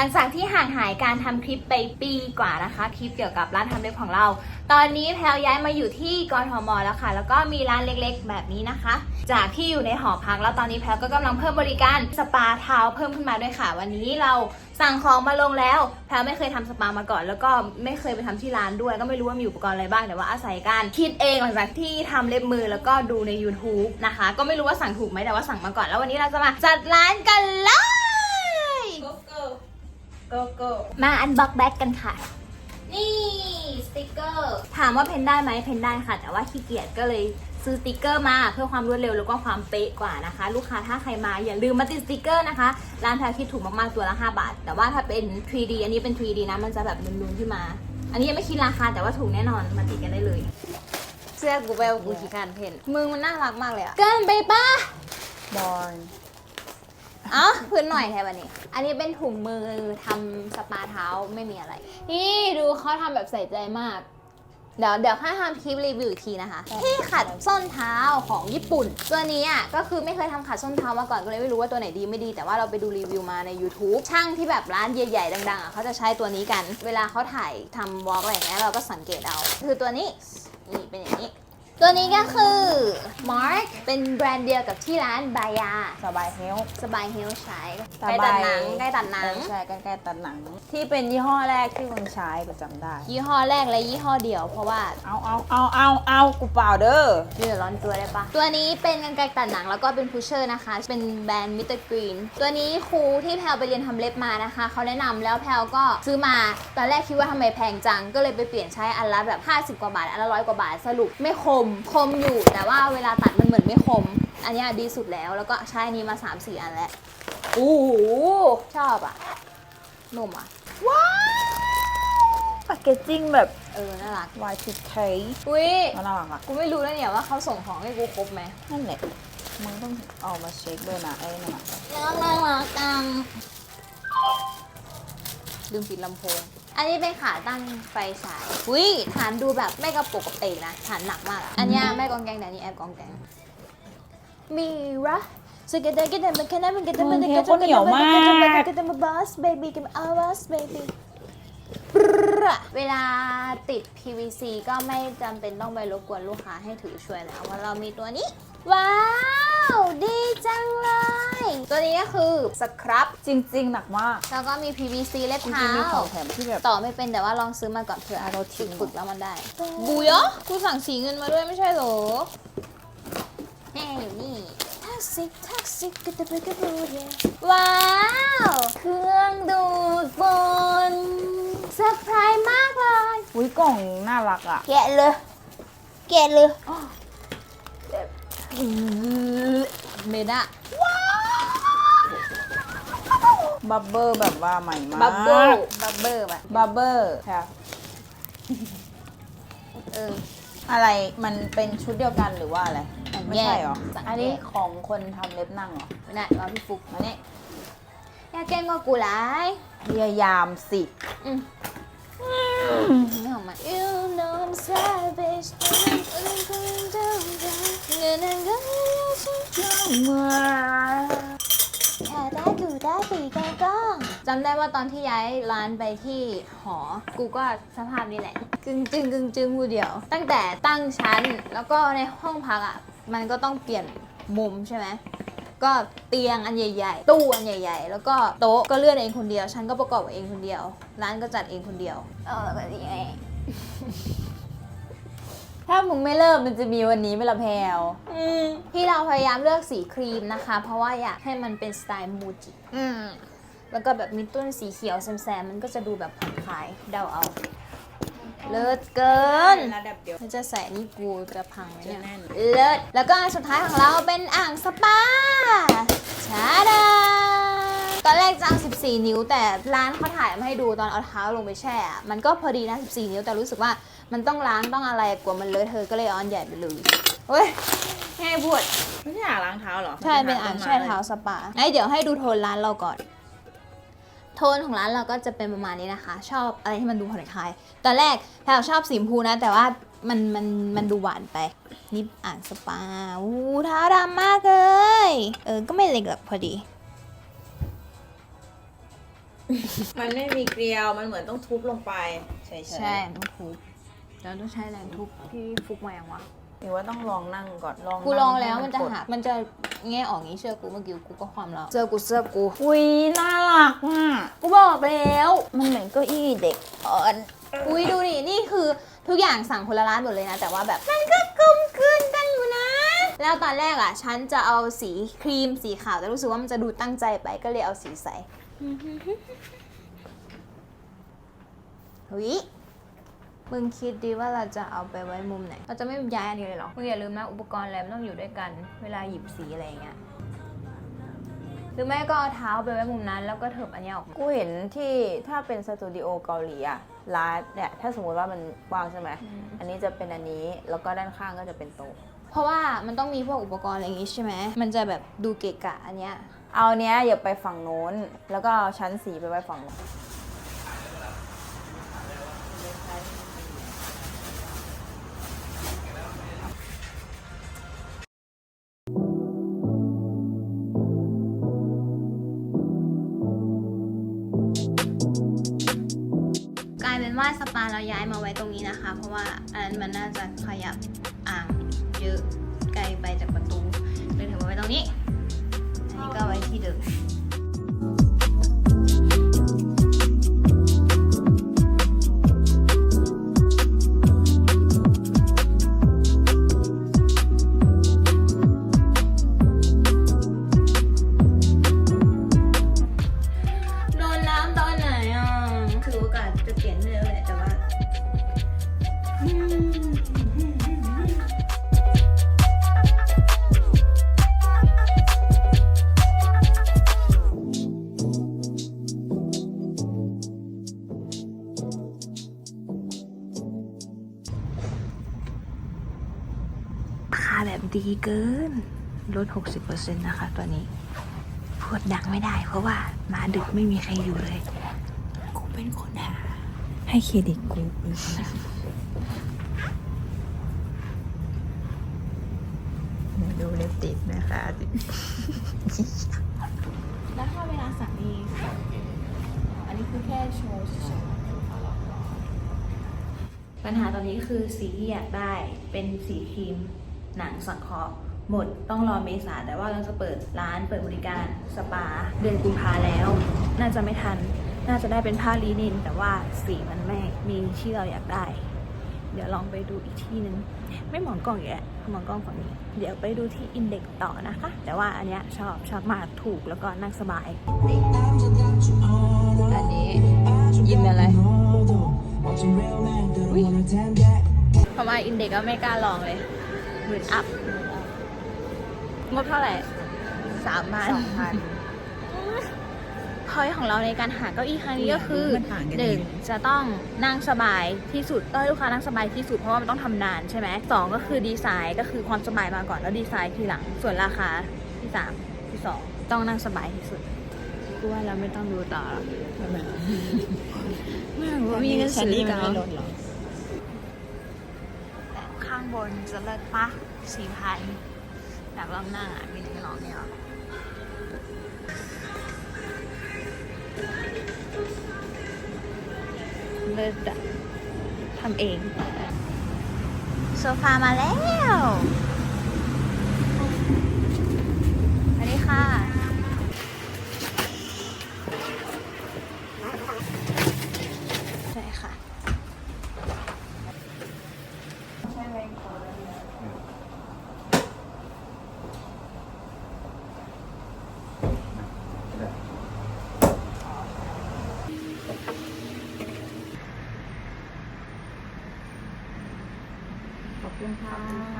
หลังจากที่ห่างหายการทำคลิปไปปีกว่านะคะ คลิปเกี่ยวกับร้านทำเล็บของเรา ตอนนี้แพลวย้ายมาอยู่ที่กรทมแล้วค่ะ แล้วก็มีร้านเล็กๆ แบบนี้นะคะ จากที่อยู่ในหอพักแล้วตอนนี้แพลวก็กำลังเพิ่มบริการสปาเท้าเพิ่มขึ้นมาด้วยค่ะ วันนี้เราสั่งของมาลงแล้ว แพลวไม่เคยทำสปามาก่อน แล้วก็ไม่เคยไปทำที่ร้านด้วย ก็ไม่รู้ว่ามีอุปกรณ์อะไรบ้างแต่ว่าอาศัยการคิดเองหลังจากที่ทำเล็บมือแล้วก็ดูใน YouTube นะคะ ก็ไม่รู้ว่าสั่งถูกไหมแต่ว่าสั่งมาก่อนแล้ววันนี้เราจะมาจัดร้านกันเลยโกโก้ โกโก้มาอันบ็อกแบ็กกันค่ะ นี่สติกเกอร์ ถามว่าเพนได้ไหมเพนได้ค่ะ แต่ว่าขี้เกียจก็เลยซื้อสติกเกอร์มาเพื่อความรวดเร็วแล้วก็ความเป๊ะกว่านะคะ ลูกค้าถ้าใครมาอย่าลืมมาติดสติกเกอร์นะคะ ร้านแพรคิดถูกมากๆตัวละ 5 บาท แต่ว่าถ้าเป็น 3D อันนี้เป็น 3D นะมันจะแบบนูนๆขึ้นมา อันนี้ยังไม่คิดราคาแต่ว่าถูกแน่นอนมาติดกันได้เลย เสื้อกูไปว่ากูขี้การเพนมึงมันน่ารักมากเลยอะเกินไปปะบอลเอ้าพื้นหน่อยแทนวันนี้อั นนี้เป็นถุงมือทำสปาเท้าไม่มีอะไร นี่ดูเขาทำแบบใส่ใจมาก เดี๋ยวเดี๋ยวค่าทำคลิปรีวิวอีกทีนะคะ ที่ขัดส้นเท้าของญี่ปุ่น ตัวนี้อะก็คือไม่เคยทำขัดส้นเท้ามาก่อนก็เลยไม่รู้ว่าตัวไหนดีไม่ดี แต่ว่าเราไปดูรีวิวมาใน YouTube ช่างที่แบบร้านใหญ่ๆดังๆอะเขาจะใช้ตัวนี้กัน เวลาเขาถ่ายทำวอล์กอะไรอย่างเงี้ยเราก็สังเกตเอา คือตัวนี้นี่เป็นอย่างนี้ ตัวนี้ก็คือ Mark เป็นแบรนด์เดียวกับที่ร้านบายา สบายเฮล สบายเฮลใช้สใกล้บายตัดหนังใกล้ตัดหนัง ใช่ใกล้ๆตัดหนัง ที่เป็นยี่ห้อแรกที่คุณใช้ประจำได้ ยี่ห้อแรกและยี่ห้อเดียวเพราะว่าเอาเอาเอาเอาเอากูเปล่าเด้อเดือดร้อนตัวได้ปะตัวนี้เป็นกรรไกรตัดหนังแล้วก็เป็นพุชเชอร์นะคะ เป็นแบรนด์มิสเตอร์กรีนตัวนี้ครูที่แพลวไปเรียนทำเล็บมานะคะ เขาแนะนำแล้วแพลวก็ซื้อมาตอนแรกคิดว่าทำไมแพงจังก็เลยไปเปลี่ยนใช้อันละแบบ 50 กว่าบาทอันละร้อยกว่าบาทสรุปไม่คมคมอยู่แต่ว่าเวลาตัดมันเหมือนไม่คม อันเนี้ยดีสุดแล้วแล้วก็ใช้อันนี้มา3-4อันแล้วโอ้โหชอบอะนุ่มอะว้าวแพคเกจจิ้งแบบ เออ น่ารัก Y2K อุ้ยก็น่ารักอะกูไม่รู้แล้วเนี่ยว่าเขาส่งของให้กูครบไหมนั่นแหละมึงต้องเอามาเช็คด้วยนะไอ้นั่นอะน่ารักน่ารักจังลืมปิดลำโพง อันนี้เป็นขาตั้งไฟฉายอุ้ยฐานดูแบบไม่กระปุกกระเปงนะฐานหนักมากอะอันเนี้ยไม่กองแกงแต่อันนี้แอบกองแกงมีระสเกตเดอร์กันมันแค่นั้นมันก็จะมันก็จะมันก็จะมันก็จะมาบัสเบบี้กันอาบัสเบบี้เวลาติด PVC ก็ไม่จำเป็นต้องไปรบกวนลูกค้าให้ถือช่วยแล้วเพราะเรามีตัวนี้ ว้าว ดีจังเลย ตัวนี้ก็คือสครับ จริง ๆ หนักมากแล้วก็มี PVC เล็บจริเท้างๆมีของแถมที่แบบต่อไม่เป็นแต่ว่าลองซื้อมาก่อนเผื่อเราทิ้งฝึกๆแล้วมันได้บูยะกูสั่งสีเงินมาด้วยไม่ใช่เหรอแน่อยู่นี่ ทักซิกทักซิกกระตุกกระตุกว้าว เครื่องดูดฝุ่นเซอร์ไพรส์มากเลย อุ้ยกล่องน่ารักอะแกะเลย แกะเลย เมดะบับเบิลแบบว่าใหม่มากบับเบิ้ลบับเบิ้ลแบบบับเบิลค่ะเออ อะไรมันเป็นชุดเดียวกันหรือว่าอะไรสั่งไม่แยกใช่หรอสั่งแยกอันนี้ของคนทำเล็บนั่งเหรอไม่ได้รอพี่ฟุกมาเนี่ยอยากแกล้งก็กูร้ายพยายามสิ อืมนี่ของมัน You know I'm savage เงิน เงินก็แค่ได้กูได้ตีกองกองจำได้ว่าตอนที่ย้ายร้านไปที่หอ กูก็สภาพนี้แหละ กึ่งจึงกึ่งจึงกูเดียว ตั้งแต่ตั้งชั้น แล้วก็ในห้องพักอะ มันก็ต้องเปลี่ยนมุมใช่ไหมก็เตียงอันใหญ่ ๆ ตู้อันใหญ่ ๆ แล้วก็โต๊ะก็เลื่อนเองคนเดียวฉันก็ประกอบเองคนเดียว ร้านก็จัดเองคนเดียว เออแล้วก็ยังไง ถ้ามึงไม่เริ่มมันจะมีวันนี้ไหม่ละแพลวที่เราพยายามเลือกสีครีมนะคะ เพราะว่าอยากให้มันเป็นสไตล์มูจิแล้วก็แบบมีต้นสีเขียวแซมๆมันก็จะดูแบบผ่อนคลายเดาเอา เลิศเกิน ระดับเดียว มันจะใส่นี่กูจะพังไหมเนี่ยจะแน่น เลิศแล้วก็อันสุดท้ายของเราเป็นอ่างสปาชาดา ตอนแรกจะเอา14 นิ้ว แต่ร้านเขาถ่ายมาให้ดูตอนเอาเท้าลงไปแช่อะมันก็พอดีนะ 14 นิ้วแต่รู้สึกว่ามันต้องล้างต้องอะไรกลัวมันเลอะเธอะก็เลยเอาอันใหญ่ไปเลยเฮ้ยให้พูดไม่ใช่อ่างล้างเท้าเหรอใช่เป็นอ่างแช่เท้าสปางั้นเดี๋ยวให้ดูโทนร้านเราก่อน โทนของร้านเราก็จะเป็นประมาณนี้นะคะ ชอบอะไรที่มันดูผ่อนคลาย ตอนแรกแพลวชอบสีชมพูนะ แต่ว่ามันมันมันดูหวานไป นี่อ่างสปาอู้เท้าดำมากเลย เออ ก็ไม่เล็กหรอกพอดี มันไม่มีเกลียว มันเหมือนต้องทุบลงไปใช่ใช่ต้องทุบแล้วต้องใช้แรงทุบพี่ฟุกมาอย่างวะหรือว่าต้องลองนั่งก่อนลองกูลองแล้วให้มันจะกดหักมันจะแง่ออกงี้เชื่อกูเมื่อกี้กูก็ความแล้วเสื้อกูเสื้อกูอุ้ยน่ารักอะกูบอกแล้ว มันเหมือนเก้าอี้เด็กอ่อนอุ้ยดูนี่นี่คือทุกอย่างสั่งคนละร้านหมดเลยนะ แต่ว่าแบบมันก็กลมกลืนกันอยู่นะ แล้วตอนแรกอะฉันจะเอาสีครีมสีขาวแต่รู้สึกว่ามันจะดูตั้งใจไปก็เลยเอาสีใส เฮ้ยมึงคิดดีว่าเราจะเอาไปไว้มุมไหน เราจะไม่ย้ายอันนี้เลยเหรอ มึงอย่าลืมนะอุปกรณ์อะไรมันต้องอยู่ด้วยกัน เวลาหยิบสีอะไรอย่างเงี้ย หรือไม่ก็เอาเท้าไปไว้มุมนั้น แล้วก็เถิบอันเนี้ยออกมากูเห็นที่ถ้าเป็นสตูดิโอเกาหลีอะร้านเนี่ยถ้าสมมติว่ามันวางใช่ไหม อืมอันนี้จะเป็นอันนี้แล้วก็ด้านข้างก็จะเป็นโต๊ะ เพราะว่ามันต้องมีพวกอุปกรณ์อะไรอย่างงี้ใช่ไหม มันจะแบบดูเกะกะอันเนี้ย เอาเนี้ยอย่าไปฝั่งโน้น แล้วก็เอาชั้นสีไปไว้ฝั่งโน้นกลายเป็นว่าสปาเราย้ายมาไว้ตรงนี้นะคะ เพราะว่าอันนั้นมันน่าจะขยับอ่างเยอะไกลไปจากประตูเลยถึงมาไว้ตรงนี้ อันนี้ก็ไแบบดีเกิน ลด 60%นะคะตัวนี้ พูดดังไม่ได้ เพราะว่ามาดึกไม่มีใครอยู่เลย กูเป็นคนหา ให้เครดิตกูเป็นคนหาดูเล็บติดนะคะแล้วถ้าเวลาสั่งดีอันนี้คือแค่โชว์ปัญหาตอนนี้คือสีที่อยากได้เป็นสีครีม หนังสังเคราะห์หมดต้องรอเมษาแต่ว่าเราจะเปิดร้านเปิดบริการสปาเดือนกุมภาแล้ว น่าจะไม่ทัน น่าจะได้เป็นผ้าลีนิน แต่ว่าสีมันไม่มีที่เราอยากได้ เดี๋ยวลองไปดูอีกที่หนึ่งไม่หมองกล้องอีกแล้วมองกล้องฝั่งนี้ เดี๋ยวไปดูที่อินเด็กต่อนะคะ แต่ว่าอันเนี้ยชอบชอบมากถูกแล้วก็นั่งสบาย อันนี้ยินอะไรพอมาอินเด็กก็ไม่กล้าลองเลย หมื่นอัพงบเท่าไหร่สามพันสองพันพอยของเราในการหาเก้าอี้ครั้งนี้ก็คือมันห่างกันหนึ่งดีจะต้องนั่งสบายที่สุดต้องให้ลูกค้านั่งสบายที่สุดเพราะว่ามันต้องทำนานใช่ไหมสองก็คือดีไซน์ก็คือความสบายมาก่อนแล้วดีไซน์ทีหลัง ส่วนราคาที่สามที่สองต้องนั่งสบายที่สุดกูว่าเราไม่ต้องดูต่อหรอกไม่รู้ว่ามีเงินซื้อกันข้างบนจะเลิศปะสี่พันอยากลองนั่งอะมีถึงลองเนี่ยเลิศอะทำเอง โซฟามาแล้วสวัสดีค่ะ ใช่ค่ะ ขอบ คุณค่ะ